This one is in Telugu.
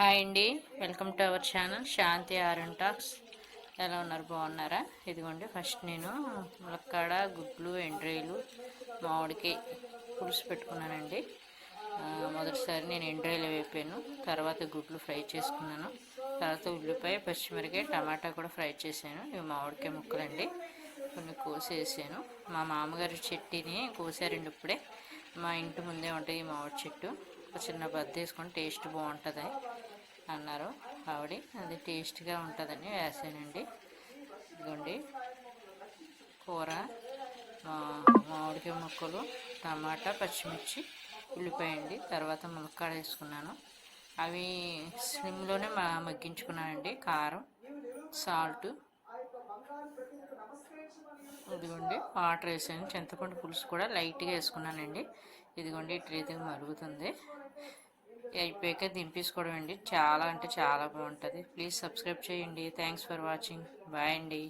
హాయ్ అండి. Welcome to our channel Shanti Aaran talks ఎలా ఉన్నారు? బాగున్నారా? ఇదిగోండి ఫస్ట్ నేను ములక్కాడ గుడ్లు ఎండ్రాయిలు మామిడికాయ పులుసు పెట్టుకున్నానండి. మొదటిసారి నేను ఎండ్రాయిలు వేపాను తర్వాత గుడ్లు ఫ్రై చేసుకున్నాను. తర్వాత ఉల్లిపాయ పచ్చిమిరకాయ టమాటా కూడా ఫ్రై చేశాను. ఇవి మామిడికాయ ముక్కలండి. కొన్ని కోసేసాను. మా మామగారి చెట్టుని కోసారండి ఇప్పుడే మా ఇంటి ముందే ఉంటుంది ఈ మామిడి చెట్టు. ఒక చిన్న బద్ద వేసుకొని టేస్ట్ బాగుంటుంది. అన్నారు. ఆవిడ అది టేస్ట్గా ఉంటుందని వేసానండి. ఇదిగోండి. కూర మా- మామిడికాయ ముక్కలు టమాటా పచ్చిమిర్చి ఉల్లిపాయ అండి. తర్వాత ములక్కాడ వేసుకున్నాను. అవి స్లిమ్లోనే మా మగ్గించుకున్నానండి. కారం సాల్ట్. ఇదిగోండి. వాటర్ వేసాను. చింతపండు పులుసు కూడా లైట్గా వేసుకున్నానండి. ఇదిగోండి. ఇట్లయితే మరుగుతుంది. అయిపోయాక దింపేసుకోవడం అండి. చాలా అంటే చాలా బాగుంటుంది. ప్లీజ్ సబ్స్క్రైబ్ చేయండి. థ్యాంక్స్ ఫర్ వాచింగ్ బాయ్ అండి.